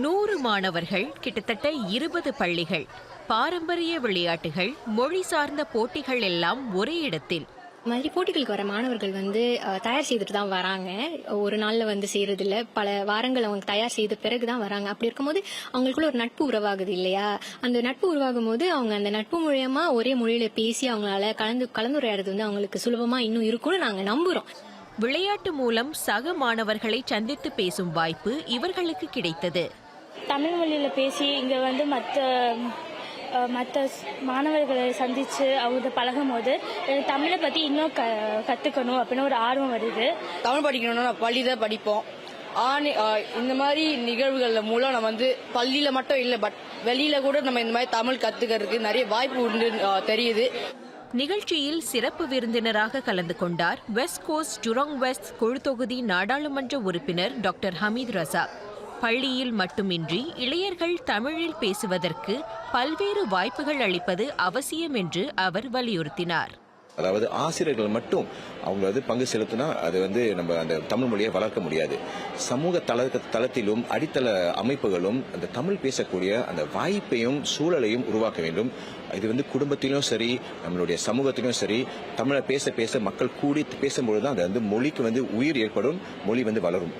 நூறு மாணவர்கள் கிட்டத்தட்ட இருபது பள்ளிகள் பாரம்பரிய விளையாட்டுகள் மொழி சார்ந்த போட்டிகள் எல்லாம் ஒரே இடத்தில். மாதிரி போட்டிகளுக்கு வர மாணவர்கள் வந்து தயார் செய்துட்டு தான் வராங்க. ஒரு நாள்ல வந்து செய்யறது இல்ல பல வாரங்கள் அவங்க தயார் செய்த பிறகு தான் வராங்க. அப்படி இருக்கும்போது அவங்களுக்குள்ள ஒரு நட்பு உருவாகுது இல்லையா? அந்த நட்பு உருவாகும் போது அவங்க அந்த நட்பு மூலியமா ஒரே மொழியில பேசி அவங்களால கலந்து கலந்துரையாடுறது வந்து அவங்களுக்கு சுலபமா இன்னும் இருக்கும்னு நாங்க நம்புறோம். விளையாட்டு மூலம் சக மாணவர்களை சந்தித்து பேசும் வாய்ப்பு இவர்களுக்கு கிடைத்தது. தமிழ் மொழியில் பேசி இங்கே வந்து மற்ற மற்ற மாணவர்களை சந்தித்து அவங்க பழகும் போது எனக்கு தமிழை பற்றி இன்னும் க கற்றுக்கணும் அப்படின்னு ஒரு ஆர்வம் வருது. தமிழ் படிக்கணும்னா பள்ளி தான் படிப்போம். ஆணி இந்த மாதிரி நிகழ்வுகள் மூலம் நம்ம வந்து பள்ளியில மட்டும் இல்லை பட் வெளியில கூட நம்ம இந்த மாதிரி தமிழ் கத்துக்கிறதுக்கு நிறைய வாய்ப்பு உண்டு தெரியுது. நிகழ்ச்சியில் சிறப்பு விருந்தினராக கலந்து கொண்டார் வெஸ்ட் கோஸ்ட் ஜுராங் வெஸ்ட் குழு தொகுதி நாடாளுமன்ற உறுப்பினர் டாக்டர் ஹமீத் ரசாக். பள்ளியில் மட்டுமின்றி இளையர்கள் தமிழில் பேசுவதற்கு பல்வேறு வாய்ப்புகள் அளிப்பது அவசியம் என்று அவர் வலியுறுத்தினார். அதாவது ஆசிரியர்கள் மட்டும் அவங்க வந்து பங்கு செலுத்தினா அது வந்து நம்ம அந்த தமிழ் மொழியை வளர்க்க முடியாது. சமூக தள தளத்திலும் அடித்தள அமைப்புகளும் அந்த தமிழ் பேசக்கூடிய அந்த வாய்ப்பையும் சூழலையும் உருவாக்க வேண்டும். இது வந்து குடும்பத்திலும் சரி நம்மளுடைய சமூகத்திலும் சரி தமிழை பேச பேச மக்கள் கூடி பேசும்பொழுது தான் அது வந்து மொழிக்கு வந்து உயிர் ஏற்படும் மொழி வந்து வளரும்.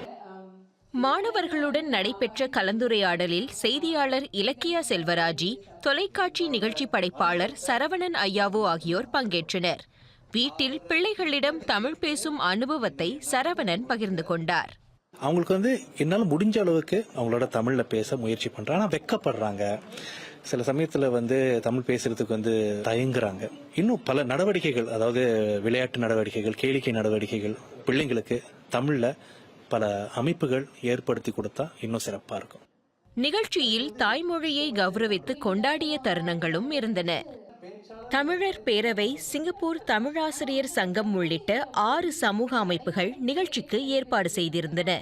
மாணவர்களுடன் நடைபெற்ற கலந்துரையாடலில் செய்தியாளர் இலக்கியா செல்வராஜி தொலைக்காட்சி நிகழ்ச்சி படைப்பாளர் சரவணன் ஐயாவு ஆகியோர் பங்கேற்றனர். வீட்டில் பிள்ளைகளிடம் தமிழ் பேசும் அனுபவத்தை சரவணன் பகிர்ந்து கொண்டார். அவங்களுக்கு வந்து என்னால் முடிஞ்ச அளவுக்கு அவங்களோட தமிழ்ல பேச முயற்சி பண்றாங்க. ஆனால் வெக்கப்படுறாங்க. சில சமயத்துல வந்து தமிழ் பேசுறதுக்கு வந்து தயங்குறாங்க. இன்னும் பல நடவடிக்கைகள் அதாவது விளையாட்டு நடவடிக்கைகள் கேளிக்கை நடவடிக்கைகள் பிள்ளைங்களுக்கு தமிழ்ல பல அமைப்புகள் ஏற்படுத்தி கொடுத்தா இன்னும் சிறப்பா இருக்கும். நிகழ்ச்சியில் தாய்மொழியை கௌரவித்து கொண்டாடிய தருணங்களும் இருந்தன. தமிழர் பேரவை சிங்கப்பூர் தமிழாசிரியர் சங்கம் உள்ளிட்ட ஆறு சமூக அமைப்புகள் நிகழ்ச்சிக்கு ஏற்பாடு செய்திருந்தன.